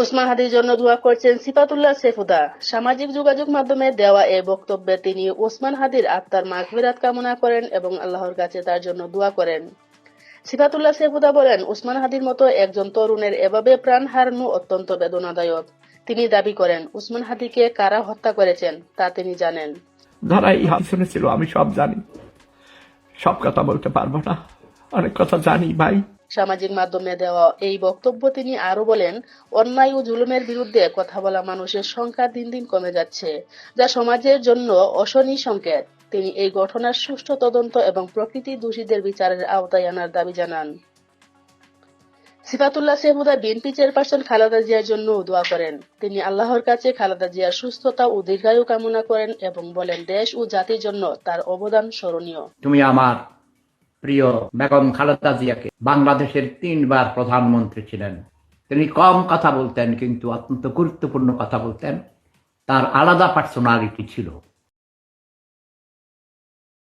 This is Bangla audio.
উসমান হাদির জন্য দোয়া করছেন সিফাতুল্লাহ সেফুদা। সামাজিক যোগাযোগ মাধ্যমে দেওয়া এই বক্তব্যে তিনি ওসমান হাদির আত্মার মাগফিরাত কামনা করেন এবং আল্লাহর কাছে তার জন্য দোয়া করেন। সিফাতুল্লাহ সেফুদা বলেন, উসমান হাদির মতো একজন তরুণের এভাবে প্রাণ হারানো অত্যন্ত বেদনাদায়ক। তিনি দাবি করেন, উসমান হাদিকে কারা হত্যা করেছেন তা তিনি জানেন। যারা এই হাত শুনেছিল, আমি সব জানি। সব কথা বলতে পারব না। অনেক কথা জানি ভাই। সামাজিক মাধ্যমে দেওয়া এই বক্তব্য তিনি আরও বলেন, অন্যায় ও জুলুমের বিরুদ্ধে কথা বলা মানুষের সংখ্যা দিন দিন কমে যাচ্ছে, যা সমাজের জন্য অশনি সংকেত। তিনি এই ঘটনার সুষ্ঠু তদন্ত এবং প্রকৃতি দোষীদের বিচারের আওতায় আনার দাবি জানান। সিফাতুল্লাহ সেহুদা বিএনপি চেয়ারপারসন খালেদা জিয়ার জন্য দোয়া করেন। তিনি আল্লাহর কাছে খালেদা জিয়ার সুস্থতা ও দীর্ঘায়ু কামনা করেন এবং বলেন, দেশ ও জাতির জন্য তার অবদান স্মরণীয়। তুমি আমার প্রিয় বেগম খালেদা জিয়াকে, বাংলাদেশের তিনবার প্রধানমন্ত্রী ছিলেন। তিনি কম কথা বলতেন, কিন্তু অত্যন্ত গুরুত্বপূর্ণ কথা বলতেন। তার আলাদা পার্সোনালিটি ছিল।